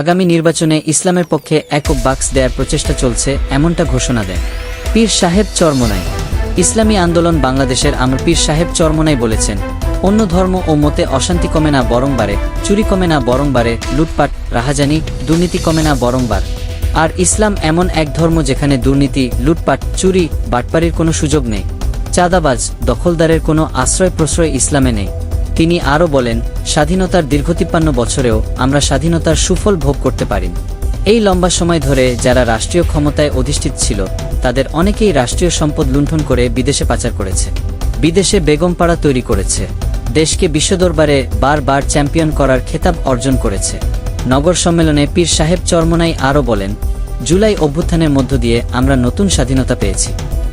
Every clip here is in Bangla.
আগামী নির্বাচনে ইসলামের পক্ষে একক বাক্স দেওয়ার প্রচেষ্টা চলছে, এমনটা ঘোষণা দেন পীর সাহেব চরমনাই। ইসলামী আন্দোলন বাংলাদেশের আমর পীর সাহেব চরমনাই বলেছেন, অন্য ধর্ম ও মতে অশান্তি কমে না বরং বাড়ে, চুরি কমে না বরং বাড়ে, লুটপাট, রাহাজানি, দুর্নীতি কমে না বরং বাড়। আর ইসলাম এমন এক ধর্ম যেখানে দুর্নীতি, লুটপাট, চুরি, বাটপারির কোনো সুযোগ নেই। চাঁদাবাজ, দখলদারের কোনো আশ্রয় প্রশ্রয় ইসলামে নেই। তিনি আরও বলেন, স্বাধীনতার দীর্ঘ তিপ্পান্ন বছরেও আমরা স্বাধীনতার সুফল ভোগ করতে পারিনি এই লম্বা সময় ধরে যারা রাষ্ট্রীয় ক্ষমতায় অধিষ্ঠিত ছিল, তাদের অনেকেই রাষ্ট্রীয় সম্পদ লুণ্ঠন করে বিদেশে পাচার করেছে। বিদেশে বেগমপাড়া তৈরি করেছে। দেশকে বিশ্বদরবারে বারবার চ্যাম্পিয়ন করার খেতাব অর্জন করেছে। নগর সম্মেলনে পীর সাহেব চরমনাই আরও বলেন, জুলাই অভ্যুত্থানের মধ্য দিয়ে আমরা নতুন স্বাধীনতা পেয়েছি।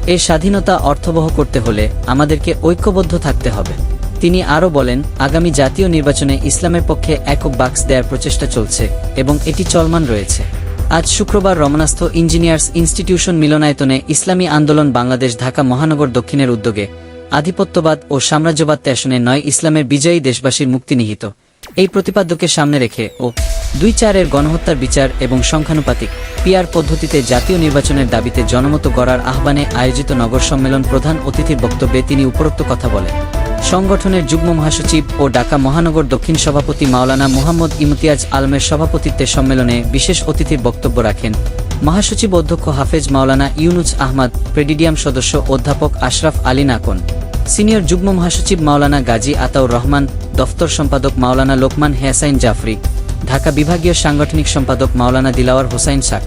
এই স্বাধীনতা অর্থবহ করতে হলে আমাদেরকে ঐক্যবদ্ধ থাকতে হবে। তিনি আরও বলেন, আগামী জাতীয় নির্বাচনে ইসলামের পক্ষে একক বাক্স দেওয়ার প্রচেষ্টা চলছে এবং এটি চলমান রয়েছে। আজ শুক্রবার রমনাস্থ ইঞ্জিনিয়ার্স ইনস্টিটিউশন মিলনায়তনে ইসলামী আন্দোলন বাংলাদেশ ঢাকা মহানগর দক্ষিণের উদ্যোগে আধিপত্যবাদ ও সাম্রাজ্যবাদ ত্যাসনে নয় ইসলামের বিজয়ী দেশবাসীর মুক্তি নিহিত। এই প্রতিপাদ্যকে সামনে রেখে ও দুই চারের গণহত্যার বিচার এবং সংখ্যানুপাতিক পিআর পদ্ধতিতে জাতীয় নির্বাচনের দাবিতে জনমত গড়ার আহ্বানে আয়োজিত নগর সম্মেলন প্রধান অতিথির বক্তব্যে তিনি উপরোক্ত কথা বলেন। সংগঠনের যুগ্ম মহাসচিব ও ঢাকা মহানগর দক্ষিণ সভাপতি মাওলানা মোহাম্মদ ইমতিয়াজ আলমের সভাপতিত্বে সম্মেলনে বিশেষ অতিথির বক্তব্য রাখেন। মহাসচিব অধ্যক্ষ হাফেজ মাওলানা ইউনুজ আহমদ, প্রেডিডিয়াম সদস্য অধ্যাপক আশরাফ আলী নাকন, সিনিয়র যুগ্ম মহাসচিব মাওলানা গাজী আতাউর রহমান, দফতর সম্পাদক মাওলানা লোকমান হেসাইন জাফরি, ঢাকা বিভাগীয় সাংগঠনিক সম্পাদক মাওলানা দিলাওয়ার হোসাইন শাক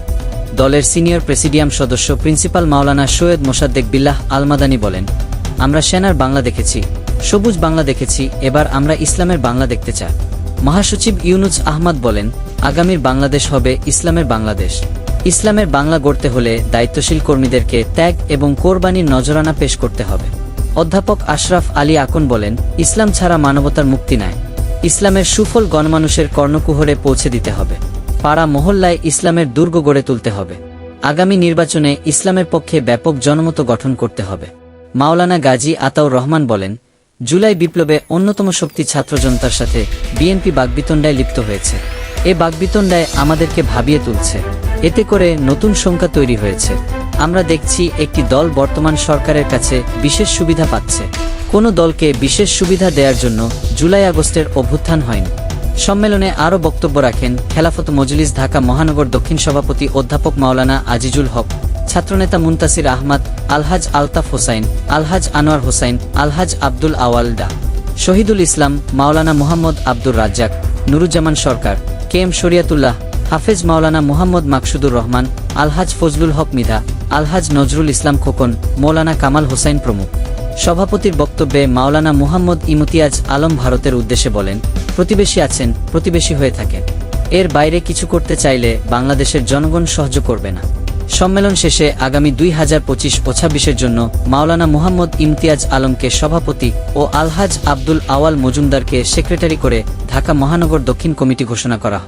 দলের সিনিয়র প্রেসিডিয়াম সদস্য প্রিন্সিপাল মাওলানা সৈয়দ মোসাদ্দেক বিল্লাহ আলমাদানি বলেন, আমরা সেনার বাংলা দেখেছি। সবুজ বাংলা দেখেছি, এবার আমরা ইসলামের বাংলা দেখতে চাই। মহাসচিব ইউনুস আহমদ বলেন, আগামীর বাংলাদেশ হবে ইসলামের বাংলাদেশ। ইসলামের বাংলা গড়তে হলে দায়িত্বশীল কর্মীদেরকে ত্যাগ এবং কোরবানির নজরানা পেশ করতে হবে। অধ্যাপক আশরাফ আলী আকন বলেন, ইসলাম ছাড়া মানবতার মুক্তি নাই। ইসলামের সুফল গণমানুষের কর্ণকুহরে পৌঁছে দিতে হবে। পাড়া মহল্লায় ইসলামের দুর্গ গড়ে তুলতে হবে। আগামী নির্বাচনে ইসলামের পক্ষে ব্যাপক জনমত গঠন করতে হবে। মাওলানা গাজী আতাউর রহমান বলেন জুলাই বিপ্লবে অন্যতম শক্তি ছাত্র জনতার সাথে বিএনপি বাগবিতণ্ডায় লিপ্ত হয়েছে। এ বাগবিতণ্ডায় আমাদেরকে ভাবিয়ে তুলছে। এতে করে নতুন সংখ্যা তৈরি হয়েছে। আমরা দেখছি একটি দল বর্তমান সরকারের কাছে বিশেষ সুবিধা পাচ্ছে। কোনো দলকে বিশেষ সুবিধা দেওয়ার জন্য জুলাই আগস্টের অভ্যুত্থান হয়নি। সম্মেলনে আরও বক্তব্য রাখেন খেলাফত মজলিস ঢাকা মহানগর দক্ষিণ সভাপতি অধ্যাপক মাওলানা আজিজুল হক। ছাত্রনেতা মুন্তাসির আহমদ, আলহাজ আলতাফ হোসাইন, আলহাজ আনোয়ার হোসাইন, আলহাজ আব্দুল আওয়াল ডা শহীদুল ইসলাম, মাওলানা মোহাম্মদ আব্দুর রাজ্জাক, নুরুজ্জামান সরকার, কে এম শরিয়াতুল্লাহ, হাফেজ মাওলানা মোহাম্মদ মাকসুদুর রহমান, আলহাজ ফজলুল হক মিধা, আলহাজ নজরুল ইসলাম খোকন, মৌলানা কামাল হোসাইন প্রমুখ। সভাপতির বক্তব্যে মাওলানা মুহাম্মদ ইমতিয়াজ আলম ভারতের উদ্দেশ্যে বলেন, প্রতিবেশী আছেন, প্রতিবেশী হয়ে থাকেন। এর বাইরে কিছু করতে চাইলে বাংলাদেশের জনগণ সহ্য করবে না। সম্মেলন শেষে আগামী দুই হাজার পঁচিশ ও ছাব্বিশের জন্য মাওলানা মোহাম্মদ ইমতিয়াজ আলমকে সভাপতি ও আলহাজ আব্দুল আওয়াল মজুমদারকে সেক্রেটারি করে ঢাকা মহানগর দক্ষিণ কমিটি ঘোষণা করা।